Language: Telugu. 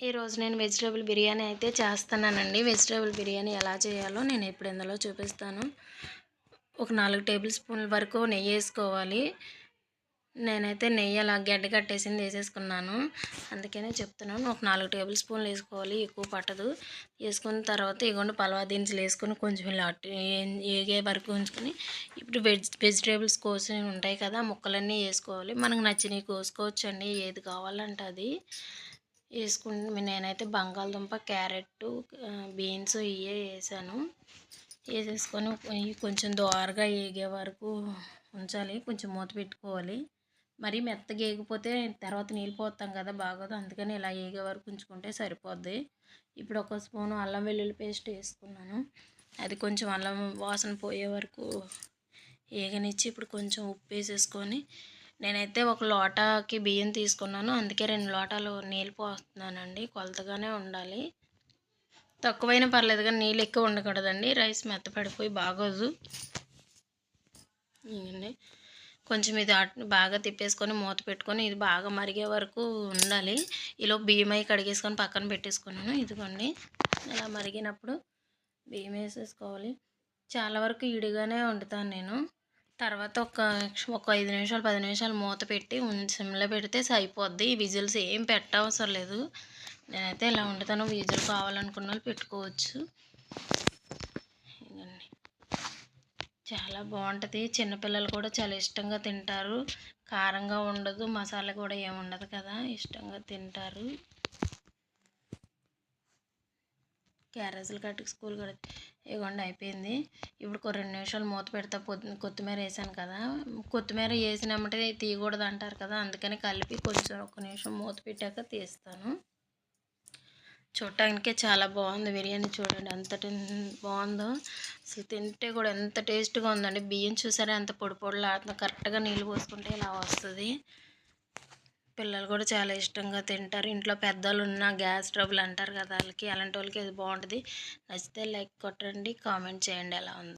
ఈరోజు నేను వెజిటేబుల్ బిర్యానీ అయితే చేస్తున్నానండి. వెజిటేబుల్ బిర్యానీ ఎలా చేయాలో నేను ఇప్పుడు ఇందులో చూపిస్తాను. ఒక నాలుగు టేబుల్ స్పూన్ల వరకు నెయ్యి వేసుకోవాలి. నేనైతే నెయ్యి అలా గడ్డ కట్టేసింది వేసేసుకున్నాను. అందుకనే చెప్తున్నాను ఒక నాలుగు టేబుల్ స్పూన్లు వేసుకోవాలి ఎక్కువ పట్టదు. వేసుకున్న తర్వాత ఇగోండి పలవా దినుసులు వేసుకొని కొంచెం ఇలా ఏగే వరకు ఉంచుకొని ఇప్పుడు వెజ్ వెజిటేబుల్స్ కోసి ఉంటాయి కదా ముక్కలన్నీ వేసుకోవాలి. మనకు నచ్చినవి కోసుకోవచ్చండి ఏది కావాలంటే అది. వేసుకుని నేనైతే బంగాళదుంప క్యారెట్ బీన్స్ ఇవే వేసాను. వేసేసుకొని కొంచెం దోరగా వేగే వరకు ఉంచాలి. కొంచెం మూత పెట్టుకోవాలి. మరీ మెత్తగా వేగిపోతే తర్వాత నీళ్ళు పోతాం కదా బాగోదు. అందుకని ఇలా వేగే వరకు ఉంచుకుంటే సరిపోద్ది. ఇప్పుడు ఒక స్పూను అల్లం వెల్లుల్లి పేస్ట్ వేసుకున్నాను. అది కొంచెం అల్లం వాసన పోయే వరకు వేగనిచ్చి ఇప్పుడు కొంచెం ఉప్పు వేసేసుకొని నేనైతే ఒక లోటాకి బియ్యం తీసుకున్నాను. అందుకే రెండు లోటాలు నీళ్ళు పోస్తున్నానండి. కొలతగానే ఉండాలి. తక్కువైనా పర్లేదు కానీ నీళ్ళు ఎక్కువ ఉండకూడదండి. రైస్ మెత్తపడిపోయి బాగోదు. ఇవ్వండి కొంచెం ఇది బాగా తిప్పేసుకొని మూత పెట్టుకొని ఇది బాగా మరిగే వరకు ఉండాలి. ఇలా బియ్యం అయి కడిగేసుకొని పక్కన పెట్టేసుకున్నాను. ఇదిగోండి. ఇలా మరిగినప్పుడు బియ్యం వేసేసుకోవాలి. చాలా వరకు ఇడిగానే వండుతాను నేను. తర్వాత ఒక ఒక ఐదు నిమిషాలు పది నిమిషాలు మూత పెట్టి సిమ్లో పెడితే సరిపోద్ది. విజిల్స్ ఏం పెట్టవసరం లేదు. నేనైతే ఇలా వండుతాను. విజిల్ కావాలనుకున్న వాళ్ళు పెట్టుకోవచ్చు. చాలా బాగుంటుంది. చిన్నపిల్లలు కూడా చాలా ఇష్టంగా తింటారు. కారంగా ఉండదు. మసాలా కూడా ఏముండదు కదా. ఇష్టంగా తింటారు. క్యారేజీలు కట్టుకు స్కూల్ కడితే ఇవ్వండి అయిపోయింది. ఇప్పుడు రెండు నిమిషాలు మూత పెడతా కొత్తిమీర వేసాను కదా. కొత్తిమీర వేసినామంటే తీయకూడదు అంటారు కదా అందుకని కలిపి కొంచెం ఒక నిమిషం మూత పెట్టాక తీస్తాను. చూడటానికే చాలా బాగుంది బిర్యానీ చూడండి ఎంత బాగుందో. అసలు తింటే కూడా ఎంత టేస్ట్గా ఉందండి. బియ్యం చూసారా ఎంత పొడి పొడిలాడుతుందో. కరెక్ట్గా నీళ్ళు పోసుకుంటే ఇలా వస్తుంది. పిల్లలు కూడా చాలా ఇష్టంగా తింటారు. ఇంట్లో పెద్దలు ఉన్న గ్యాస్ ట్రబుల్ అంటారు కదా వాళ్ళకి. అలాంటి వాళ్ళకి ఇది బాగుంటుంది. నచ్చితే లైక్ కొట్టండి కామెంట్ చేయండి. ఎలా ఉంది?